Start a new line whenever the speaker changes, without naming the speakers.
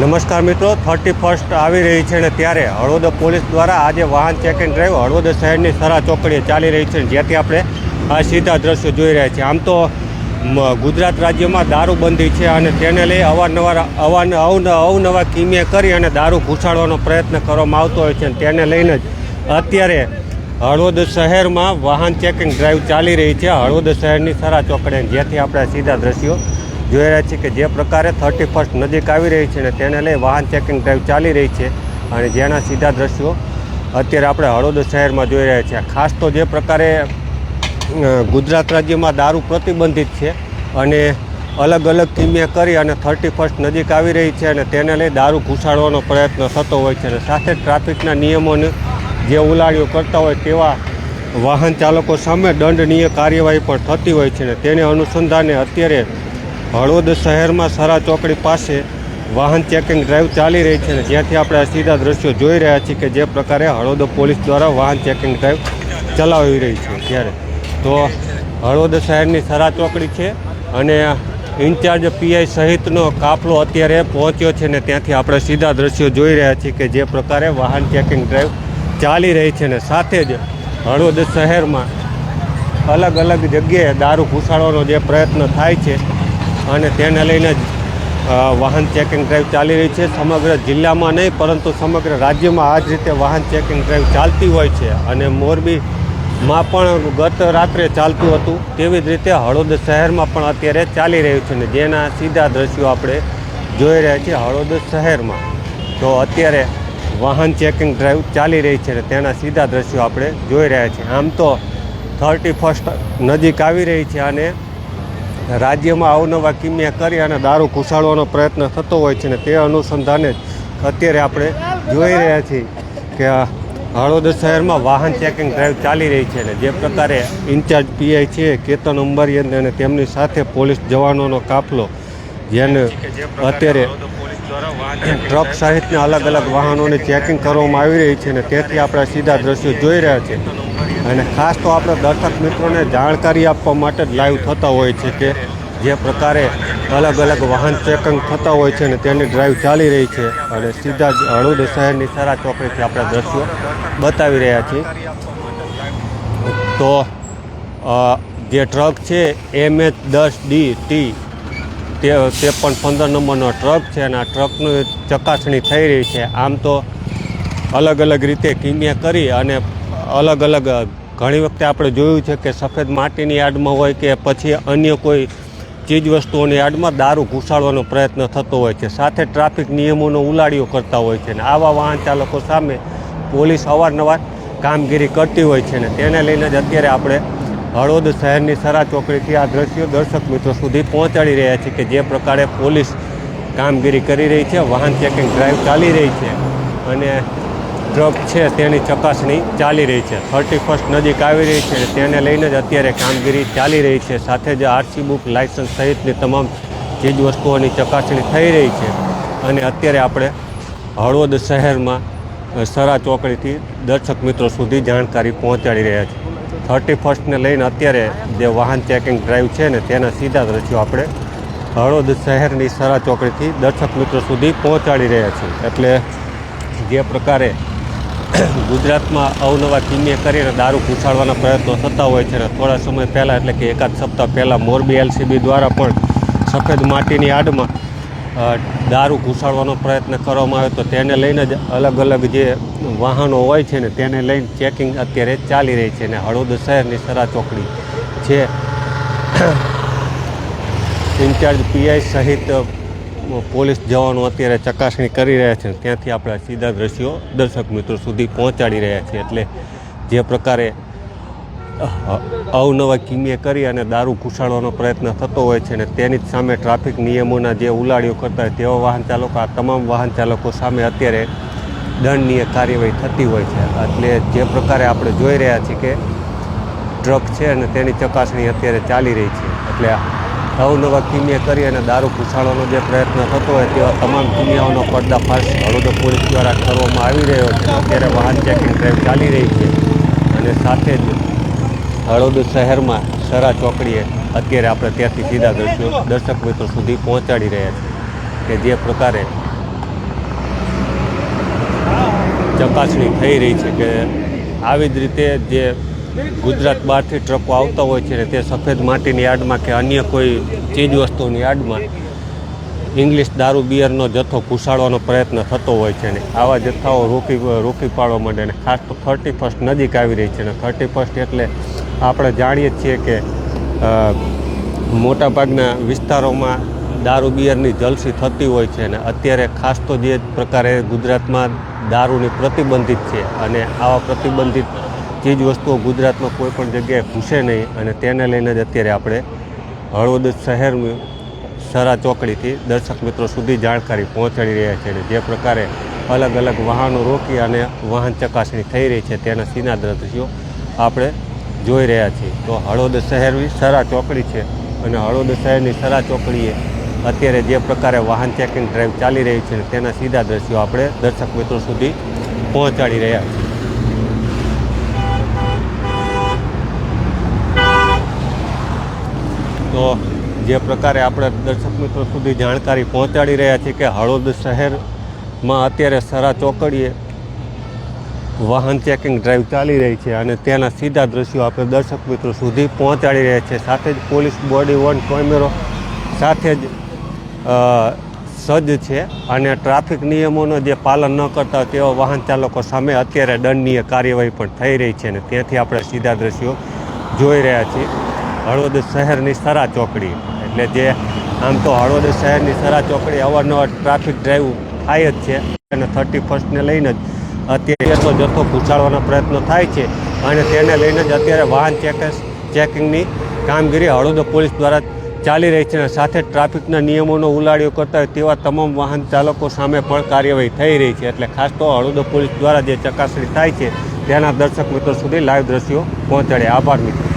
નમસ્કાર મિત્રો thirty first આવી રહી છે અને ત્યારે હળવદ પોલીસ દ્વારા આજે વાહન ચેક એન્ડ ડ્રાઈવ હળવદ શહેરની સરા ચોકડીએ ચાલી રહી છે જેથી આપણે આ સીધા દ્રશ્યો જોઈ રહ્યા છીએ. આમ તો ગુજરાત રાજ્યમાં દારૂબંધી છે અને તેને લઈ અવારનવાર અવાન અવન, અવનવા કિમિયા કરી અને દારૂ ઘૂસાડવાનો પ્રયત્ન કરવામાં આવતો હોય છે તેને લઈને જ અત્યારે હળવદ શહેરમાં વાહન ચેકિંગ ડ્રાઈવ ચાલી રહી છે, હળવદ શહેરની સરા ચોકડીએ જેથી આપણે સીધા દ્રશ્યો જોઈ રહ્યા છીએ કે જે પ્રકારે થર્ટી ફર્સ્ટ નજીક આવી રહી છે અને તેને લઈ વાહન ચેકિંગ ડ્રાઈવ ચાલી રહી છે અને જેના સીધા દ્રશ્યો અત્યારે આપણે હળવદ શહેરમાં જોઈ રહ્યા છીએ. ખાસ તો જે પ્રકારે ગુજરાત રાજ્યમાં દારૂ પ્રતિબંધિત છે અને અલગ અલગ કિમિયા કરી અને થર્ટી ફર્સ્ટ નજીક આવી રહી છે અને તેને લઈ દારૂ ઘૂસાડવાનો પ્રયત્ન થતો હોય છે અને સાથે ટ્રાફિકના નિયમોને જે ઉલાળીઓ કરતા હોય તેવા વાહન ચાલકો સામે દંડનીય કાર્યવાહી પણ થતી હોય છે અને તેને અનુસંધાને અત્યારે હળવદ શહેરમાં સરા ચોકડી પાસે વાહન ચેકિંગ ડ્રાઈવ ચાલી રહી છે અને જ્યાંથી આપણે સીધા દ્રશ્યો જોઈ રહ્યા છીએ કે જે પ્રકારે હળવદ પોલીસ દ્વારા વાહન ચેકિંગ ડ્રાઈવ ચલાવી રહી છે ત્યારે તો હળવદ શહેરની સરા ચોકડી છે અને ઇન્ચાર્જ પીઆઈ સહિતનો કાફલો અત્યારે પહોંચ્યો છે ને ત્યાંથી આપણે સીધા દ્રશ્યો જોઈ રહ્યા છીએ કે જે પ્રકારે વાહન ચેકિંગ ડ્રાઈવ ચાલી રહી છે ને સાથે જ હળવદ શહેરમાં અલગ અલગ જગ્યાએ દારૂ ઘૂસાડવાનો જે પ્રયત્ન થાય છે અને તેને લઈને વાહન ચેકિંગ ડ્રાઈવ ચાલી રહી છે. સમગ્ર જિલ્લામાં નહીં, પરંતુ સમગ્ર રાજ્યમાં આ જ રીતે વાહન ચેકિંગ ડ્રાઈવ ચાલતી હોય છે. અને મોરબીમાં પણ ગત રાત્રે ચાલતું હતું. તેવી જ રીતે હળવદ શહેરમાં પણ અત્યારે ચાલી રહ્યું છે. ને જેના સીધા દ્રશ્યો આપણે જોઈ રહ્યા છીએ હળવદ શહેરમાં. તો અત્યારે વાહન ચેકિંગ ડ્રાઈવ ચાલી રહી છે ને તેના સીધા દ્રશ્યો આપણે જોઈ રહ્યા છીએ. આમ તો થર્ટી ફર્સ્ટ નજીક આવી રહી છે અને રાજ્યમાં અવનવા કિમિયા કરી અને દારૂ ઘૂસાડવાનો પ્રયત્ન થતો હોય છે ને તે અનુસંધાને જ અત્યારે આપણે જોઈ રહ્યા છીએ કે હળવદ શહેરમાં વાહન ચેકિંગ ડ્રાઈવ ચાલી રહી છે ને જે પ્રકારે ઇન્ચાર્જ પીઆઈ છે, કેતન અંબારિયા અને તેમની સાથે પોલીસ જવાનોનો કાફલો, જેને અત્યારે ટ્રક સહિતના અલગ અલગ વાહનોની ચેકિંગ કરવામાં આવી રહી છે ને તેથી આપણે સીધા દ્રશ્યો જોઈ રહ્યા છીએ. અને ખાસ તો આપણે દર્શક મિત્રોને જાણકારી આપવા માટે જ લાઈવ થતા હોય છે કે જે પ્રકારે અલગ અલગ વાહન ચેકિંગ થતા હોય છે અને તેની ડ્રાઈવ ચાલી રહી છે. અને સીધા જ હળવદ શહેરની સારા ચોકડીથી આપણે દ્રશ્યો બતાવી રહ્યા છીએ. તો જે ટ્રક છે એમ એચ દસ ડી ટી તે પણ પંદર નંબરનો ટ્રક છે અને આ ટ્રકની ચકાસણી થઈ રહી છે. આમ તો અલગ અલગ રીતે કિમિયા કરી અને અલગ અલગ ઘણી વખતે આપણે જોયું છે કે સફેદ માટીની યાર્ડમાં હોય કે પછી અન્ય કોઈ ચીજવસ્તુઓની યાર્ડમાં દારૂ ઘૂસાડવાનો પ્રયત્ન થતો હોય છે. સાથે ટ્રાફિક નિયમોનો ઉલાડીઓ કરતા હોય છે અને આવા વાહન ચાલકો સામે પોલીસ અવારનવાર કામગીરી કરતી હોય છે ને તેને લઈને જ અત્યારે આપણે હળવદ શહેરની સરા ચોકડીથી આ દ્રશ્યો દર્શક મિત્રો સુધી પહોંચાડી રહ્યા છીએ કે જે પ્રકારે પોલીસ કામગીરી કરી રહી છે, વાહન ચેકિંગ ડ્રાઈવ ચાલી રહી છે અને ટ્રક છે તેની ચકાસણી ચાલી રહી છે. થર્ટી ફર્સ્ટ નજીક આવી રહી છે તેને લઈને જ અત્યારે કામગીરી ચાલી રહી છે. સાથે જ આરસી બુક લાયસન્સ સહિતની તમામ ચીજ વસ્તુઓની ચકાસણી થઈ રહી છે અને અત્યારે આપણે હળવદ શહેરમાં સરા ચોકડીથી દર્શક મિત્રો સુધી જાણકારી પહોંચાડી રહ્યા છીએ થર્ટી ફર્સ્ટને લઈને અત્યારે જે વાહન ચેકિંગ ડ્રાઈવ છે ને તેના સીધા દ્રશ્યો આપણે હળવદ શહેરની સરા ચોકડીથી દર્શક મિત્રો સુધી પહોંચાડી રહ્યા છીએ. એટલે જે પ્રકારે ગુજરાતમાં અવનવા કિમ્ય કરીને દારૂ ઘૂસાડવાના પ્રયત્નો થતા હોય છે અને થોડા સમય પહેલાં એટલે કે એકાદ સપ્તાહ પહેલાં મોરબી એલસીબી દ્વારા પણ સફેદ માટીની આડમાં દારૂ ઘૂસાડવાનો પ્રયત્ન કરવામાં આવ્યો તો તેને લઈને જ અલગ અલગ જે વાહનો હોય છે ને તેને લઈને ચેકિંગ અત્યારે ચાલી રહી છે ને હળવદ શહેરની સરા ચોકડી છે. ઇન્ચાર્જ પીઆઈ સહિત પોલીસ જવાનો અત્યારે ચકાસણી કરી રહ્યા છે. ત્યાંથી આપણે સીધા દ્રશ્યો દર્શક મિત્રો સુધી પહોંચાડી રહ્યા છીએ એટલે જે પ્રકારે અવનવા કિમીએ કરી અને દારૂ ઘૂસાડવાનો પ્રયત્ન થતો હોય છે અને તેની જ સામે ટ્રાફિક નિયમોના જે ઉલાડીઓ કરતા હોય તેવા વાહન ચાલકો, આ તમામ વાહન ચાલકો સામે અત્યારે દંડનીય કાર્યવાહી થતી હોય છે. એટલે જે પ્રકારે આપણે જોઈ રહ્યા છીએ કે ટ્રક છે અને તેની ચકાસણી અત્યારે ચાલી રહી છે. એટલે નવ નવા કિમિયા કરી અને દારૂ ઘૂસાડવાનો જે પ્રયત્ન થતો હોય તેવા તમામ કિમિયાઓનો પડદાફાશ હળોદા પોલીસ દ્વારા કરવામાં આવી રહ્યો છે. અત્યારે વાહન ચેકિંગ ડ્રાઈવ ચાલી રહી છે અને સાથે જ હળોદ શહેરમાં સરા ચોકડીએ અત્યારે આપણે ત્યાંથી સીધા દ્રશ્યો દર્શક મિત્રો સુધી પહોંચાડી રહ્યા છે કે જે પ્રકારે ચકાસણી થઈ રહી છે કે આવી જ રીતે જે ગુજરાત બહારથી ટ્રકો આવતા હોય છે તે સફેદ માટીની યાર્ડમાં કે અન્ય કોઈ ચીજ વસ્તુની યાર્ડમાં ઇંગ્લિશ દારૂ બિયરનો જથ્થો ઘૂસાડવાનો પ્રયત્ન થતો હોય છે ને આવા જથ્થાઓ રોકી રોકી પાડવા માટે ને ખાસ તો થર્ટી ફર્સ્ટ નજીક આવી રહી છે ને થર્ટી ફર્સ્ટ એટલે આપણે જાણીએ છીએ કે મોટાભાગના વિસ્તારોમાં દારૂ બિયરની જલસી થતી હોય છે અને અત્યારે ખાસ તો જે પ્રકારે ગુજરાતમાં દારૂની પ્રતિબંધિત છે અને આવા પ્રતિબંધિત ચીજ વસ્તુઓ ગુજરાતમાં કોઈ પણ જગ્યાએ ઘૂસે નહીં અને તેને લઈને જ અત્યારે આપણે હળવદ શહેરની સરા ચોકડીથી દર્શક મિત્રો સુધી જાણકારી પહોંચાડી રહ્યા છે અને જે પ્રકારે અલગ અલગ વાહનો રોકી અને વાહન ચકાસણી થઈ રહી છે તેના સીના દ્રશ્યો આપણે જોઈ રહ્યા છીએ. તો હળવદ શહેરની સરા ચોકડી છે અને હળવદ શહેરની સરા ચોકડીએ અત્યારે જે પ્રકારે વાહન ચેકિંગ ડ્રાઈવ ચાલી રહી છે તેના સીધા દ્રશ્યો આપણે દર્શક મિત્રો સુધી પહોંચાડી રહ્યા છીએ. તો જે પ્રકારે આપણે દર્શક મિત્રો સુધી જાણકારી પહોંચાડી રહ્યા છીએ કે હળોદ શહેરમાં અત્યારે સરા ચોકડીએ વાહન ચેકિંગ ડ્રાઈવ ચાલી રહી છે અને તેના સીધા દ્રશ્યો આપણે દર્શક મિત્રો સુધી પહોંચાડી રહ્યા છીએ. સાથે જ પોલીસ બોડી વન કેમેરો સાથે જ સજ્જ છે અને ટ્રાફિક નિયમોનો જે પાલન ન કરતા તેઓ વાહન ચાલકો સામે અત્યારે દંડનીય કાર્યવાહી પણ થઈ રહી છે અને ત્યાંથી આપણે સીધા દ્રશ્યો જોઈ રહ્યા છીએ. હળવદ શહેરની સરા ચોકડી. એટલે જે આમ તો હળવદ શહેરની સરા ચોકડી અવારનવાર ટ્રાફિક ડ્રાઈવ થાય જ છે. અને થર્ટી ફર્સ્ટને લઈને જ અત્યારે તો જથ્થો પૂછાડવાનો પ્રયત્નો થાય છે. અને તેને લઈને જ અત્યારે વાહન ચેકસ ચેકિંગની કામગીરી હળવદ પોલીસ દ્વારા ચાલી રહી છે. અને સાથે ટ્રાફિકના નિયમોનો ઉલાડ્યો કરતા હોય તેવા તમામ વાહન ચાલકો સામે પણ કાર્યવાહી થઈ રહી છે. એટલે ખાસ તો હળવદ પોલીસ દ્વારા જે ચકાસણી થાય છે, તેના દર્શક મિત્રો સુધી લાઈવ દ્રશ્યો પહોંચાડે. આભાર મિત્રો.